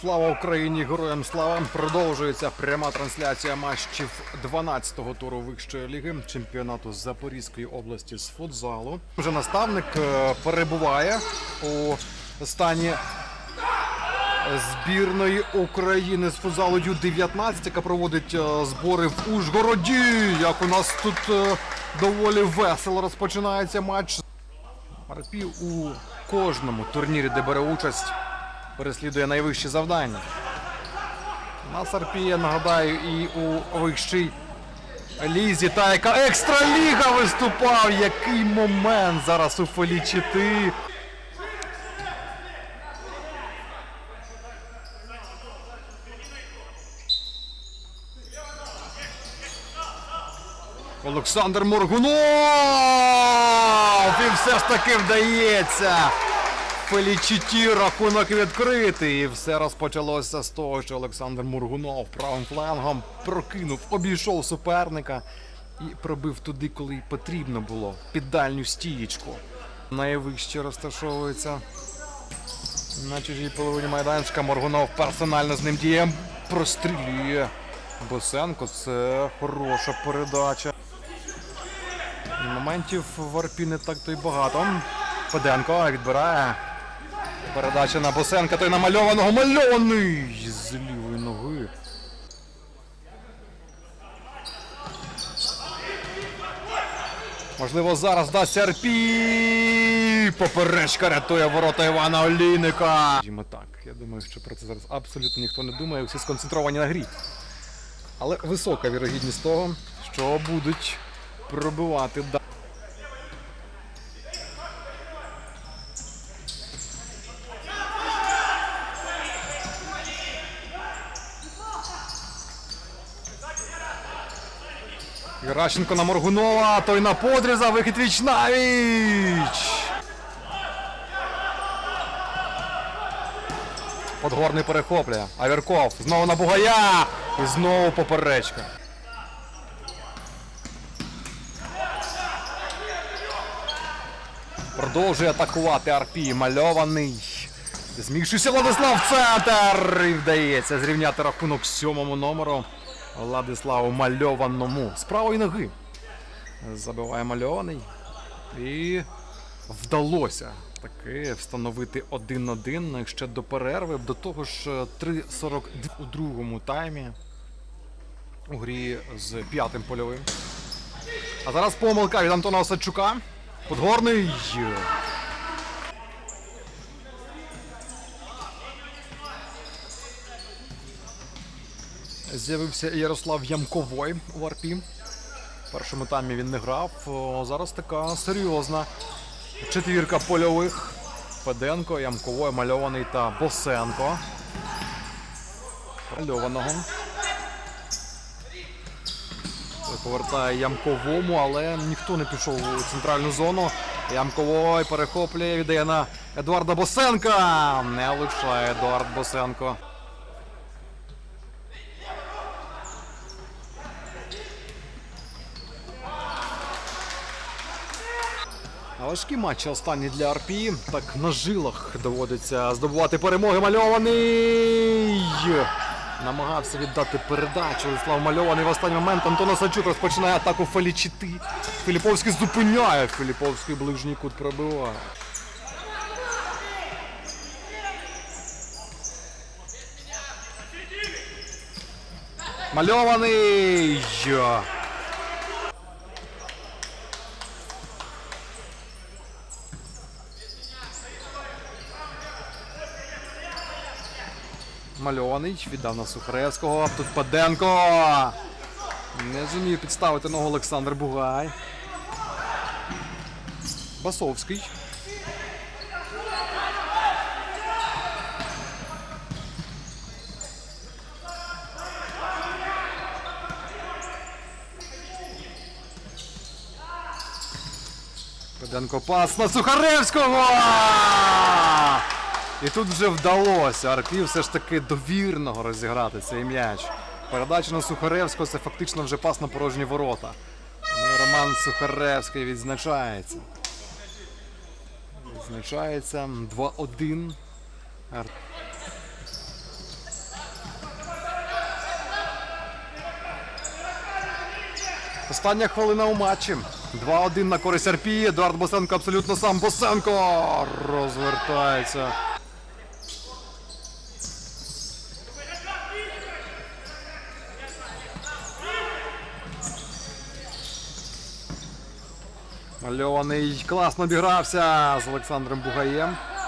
Слава Україні! Героям слава! Продовжується пряма трансляція матчів 12-го туру вищої ліги чемпіонату Запорізької області з футзалу. Вже наставник е, перебуває у стані збірної України з футзалу Ю-19, яка проводить е, збори в Ужгороді. Як у нас тут е, доволі весело розпочинається матч. Арпі у кожному турнірі, де бере участь, переслідує найвищі завдання. На Сарпія, нагадаю, і у вищій лізі, та яка екстраліга виступав. Який момент зараз у Фелічити. Олександр Моргунов! І все ж таки вдається. Фелічіті рахунок відкритий. І все розпочалося з того, що Олександр Моргунов правим флангом прокинув, обійшов суперника і пробив туди, коли потрібно було, під дальню стієчку. Найвище розташовується на чужій половині майданчика. Моргунов персонально з ним діє. Прострілює Босенко. Це хороша передача. Моментів в Арпі не так то й багато. Феденко відбирає. Передача на Босенка, той намальованого мальований з лівої ноги. Можливо, зараз дасть Арпі. Поперечка рятує ворота Івана Олійника. Так, я думаю, що про це зараз абсолютно ніхто не думає, всі сконцентровані на грі. Але висока вірогідність того, що будуть пробивати Геращенко на Моргунова, той на подріза, вихід віч навіч. Подгорний перехоплює. Аверков знову на Бугая. І знову поперечка. Продовжує атакувати Арпі. Мальований. Змігшися Владислав центр. І вдається зрівняти рахунок сьомому номеру. Владиславу мальованому. З правої ноги. Забиває мальований. І вдалося таки встановити 1-1 ще до перерви. До того ж 3.42 у другому таймі. У грі з п'ятим польовим. А зараз помилка від Антона Осадчука. Подгорний. З'явився Ярослав Ямковой у Арпі. В першому таймі він не грав. Зараз така серйозна четвірка польових. Феденко, Ямковой, мальований та Босенко. Мальованого. Повертає Ямковому, але ніхто не пішов у центральну зону. Ямковой перехоплює, віддає на Едуарда Босенка. Не влучає Едуард Босенко. Важкі матчі останні для Арпі. Так на жилах доводиться здобувати перемоги. Мальований. Намагався віддати передачу. Слав Мальований в останній момент. Антон Осадчук розпочинає атаку Фелічити. Філіповський зупиняє. Філіповський ближній кут пробиває. Мальований. Мальований віддав на Сухаревського. Тут Паденко. Не зумів підставити ногу Олександр Бугай. Басовський. Паденко пас на Сухаревського! І тут вже вдалося Арклів все ж таки довірного розіграти цей м'яч. Передача на Сухаревського це фактично вже пас на порожні ворота. Ну, Роман Сухаревський відзначається. Відзначається 2-1. Ар- Остання хвилина у матчі. 2-1 на користь Арпії. Едуард Босенко абсолютно сам. Босенко розвертається. Мальований класно обігрався з Олександром Бугаєм.